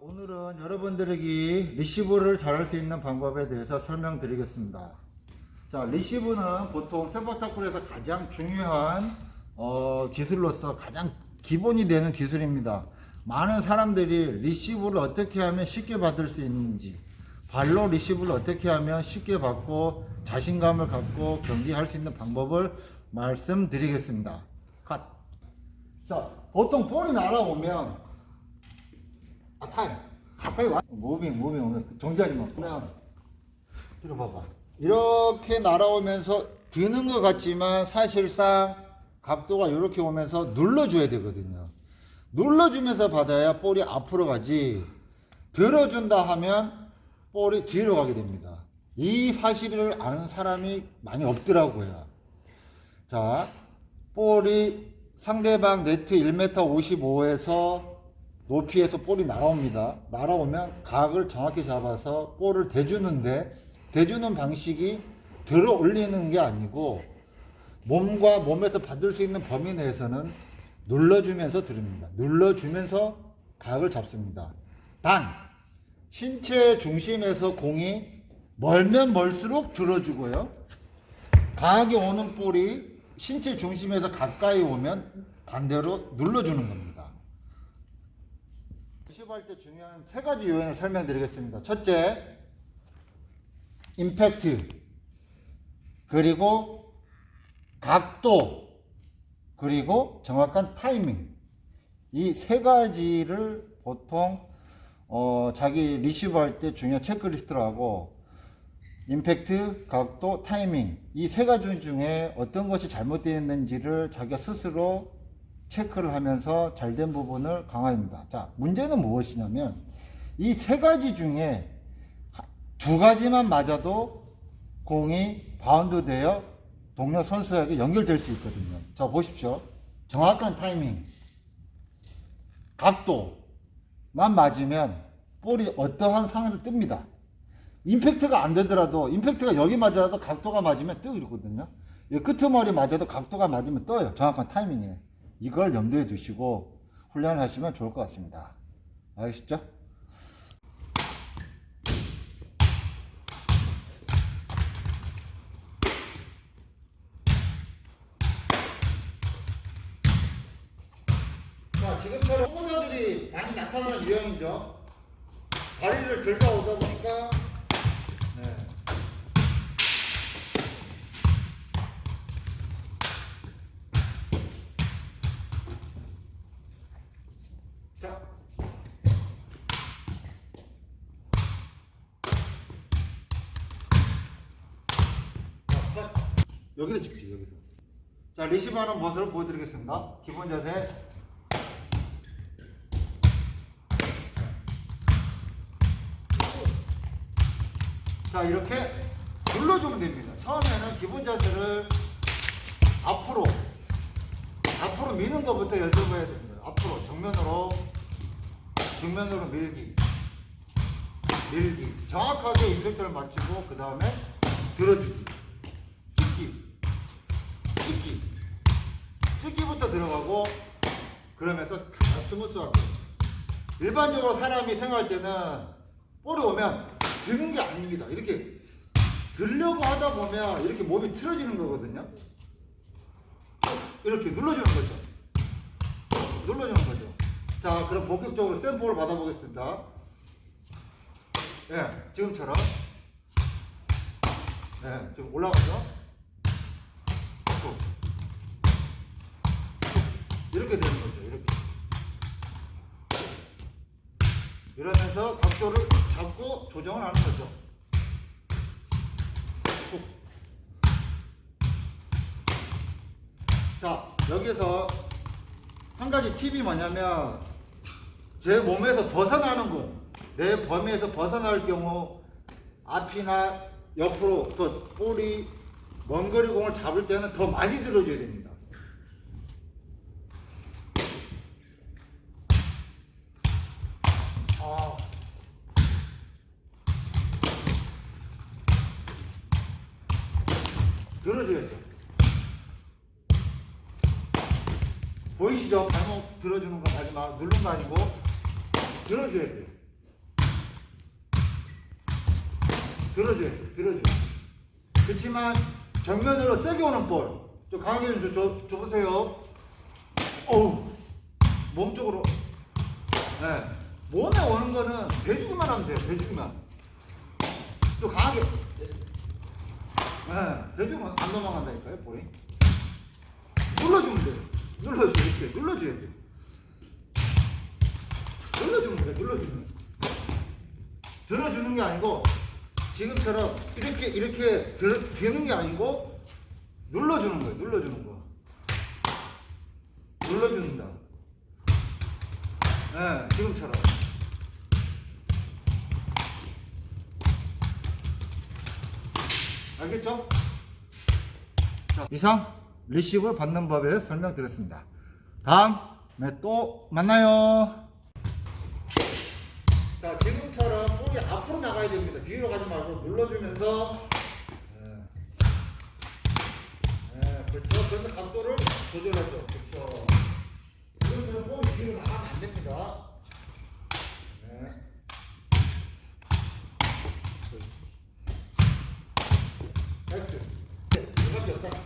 오늘은 여러분들에게 리시브를 잘할 수 있는 방법에 대해서 설명드리겠습니다. 자, 리시브는 보통 세박타클에서 가장 중요한 어, 기술로서 가장 기본이 되는 기술입니다. 많은 사람들이 리시브를 어떻게 하면 쉽게 받을 수 있는지, 발로 리시브를 어떻게 하면 쉽게 받고 자신감을 갖고 경기할 수 있는 방법을 말씀드리겠습니다. 컷. 자, 보통 볼이 날아오면 아, 타임. 가까이 와. 무빙, 무빙 오면 정지하지만 그냥 이거 봐봐. 이렇게 날아오면서 드는 것 같지만 사실상 각도가 이렇게 오면서 눌러줘야 되거든요. 눌러주면서 받아야 볼이 앞으로 가지. 들어준다 하면 볼이 뒤로 가게 됩니다. 이 사실을 아는 사람이 많이 없더라고요. 자, 볼이 상대방 네트 1m 55에서 높이에서 볼이 날아옵니다. 날아오면 각을 정확히 잡아서 볼을 대주는데 대주는 방식이 들어 올리는 게 아니고 몸과 몸에서 받을 수 있는 범위 내에서는 눌러주면서 들습니다. 눌러주면서 각을 잡습니다. 단 신체 중심에서 공이 멀면 멀수록 들어주고요. 강하게 오는 볼이 신체 중심에서 가까이 오면 반대로 눌러주는 겁니다. 시합할 때 중요한 세 가지 요인을 설명드리겠습니다. 첫째, 임팩트, 그리고 각도, 그리고 정확한 타이밍. 이 세 가지를 보통 어, 자기 리시브 할 때 중요한 체크리스트라고 임팩트, 각도, 타이밍 이 세 가지 중에 어떤 것이 잘못되어 있는지를 자기가 스스로 체크를 하면서 잘된 부분을 강화합니다. 자, 문제는 무엇이냐면 이 세 가지 중에 두 가지만 맞아도 공이 바운드 되어 동료 선수에게 연결될 수 있거든요. 자, 보십시오. 정확한 타이밍, 각도만 맞으면 볼이 어떠한 상황에서 뜹니다. 임팩트가 안 되더라도 임팩트가 여기 맞아도 각도가 맞으면. 이 끄트머리 맞아도 각도가 맞으면 떠요. 정확한 타이밍에. 이걸 염두에 두시고 훈련을 하시면 좋을 것 같습니다. 알겠죠? 자, 지금처럼 후보자들이 많이 나타나는 유형이죠. 다리를 들다 오다 보니까 여기서 찍지 여기서. 자 리시브하는 모습을 보여드리겠습니다. 기본 자세. 자 이렇게 눌러주면 됩니다. 처음에는 기본 자세를 앞으로 앞으로 미는 것부터 연습해야 됩니다. 앞으로 정면으로 정면으로 밀기 밀기 정확하게 임팩트를 맞추고 그 다음에 들어주기 찍기 찍기부터 들어가고 그러면서 가장 스무스하게 일반적으로 사람이 생각할 때는 볼이 오면 드는 게 아닙니다. 이렇게 들려고 하다 보면 이렇게 몸이 틀어지는 거거든요. 이렇게 눌러주는 거죠. 눌러주는 거죠. 자, 그럼 본격적으로 샘플을 받아보겠습니다. 예, 지금처럼. 예, 지금 올라가죠. 이렇게 되는 거죠. 이렇게. 이러면서 각도를 잡고 조정을 하는 거죠. 툭. 자, 여기서 한 가지 팁이 뭐냐면 제 몸에서 벗어나는 공, 내 범위에서 벗어날 경우 앞이나 옆으로 또 볼이 먼 거리 공을 잡을 때는 더 많이 들어줘야 됩니다. 들어줘야죠. 보이시죠? 발목 들어주는 거 마지막 누른 거 아니고 들어줘야 돼. 들어줘야 돼. 들어줘야 그렇지만 정면으로 세게 오는 볼. 저 강하게 좀 줘, 줘, 보세요 어우, 몸 쪽으로. 네. 몸에 오는 거는 돼주기만 하면 돼요. 돼주기만. 또 강하게. 네. 대주기만 안 넘어간다니까요, 볼이. 눌러주면 돼요. 눌러줘야 돼. 눌러줘야 돼. 눌러주면 돼. 눌러주면. 들어주는 게 아니고 지금처럼 이렇게 이렇게 들, 드는 게 아니고 눌러주는 거예요. 눌러주는 거. 눌러준다. 예, 지금처럼. 알겠죠? 자, 이상 리시브 받는 법에 설명드렸습니다. 다음에 또 만나요. 자, 지금처럼 볼이 앞으로 나가야 됩니다. 뒤로 가지 말고 눌러주면서. 예. 예, 그렇죠. 그런데 각도를 조절하죠.